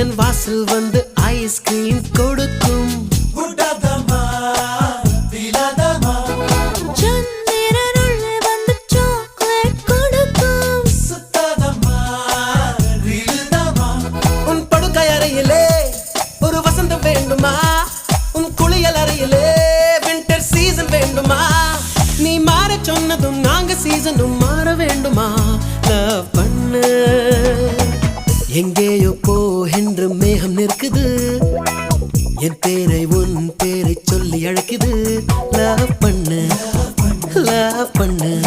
என் வாசல் வந்து ஐஸ்கிரீம் கொடுக்கும். சந்திரனுள்ளே வந்து chocolate கொடுக்கும். உன் படுக்கை அறையிலே ஒரு வசந்தம் வேண்டுமா? உன் குளியல் அறையிலே வின்டர் சீசன் வேண்டுமா? நீ மாற சொன்னதும் நாங்க சீசனும் மாற வேண்டுமா? லவ் பண்ணு. எங்கேயோ போகின்ற மேகம் நிற்குது. என் பேரை உன் பேரை சொல்லி அழைக்குது. லவ் பண்ணு லவ் பண்ணு.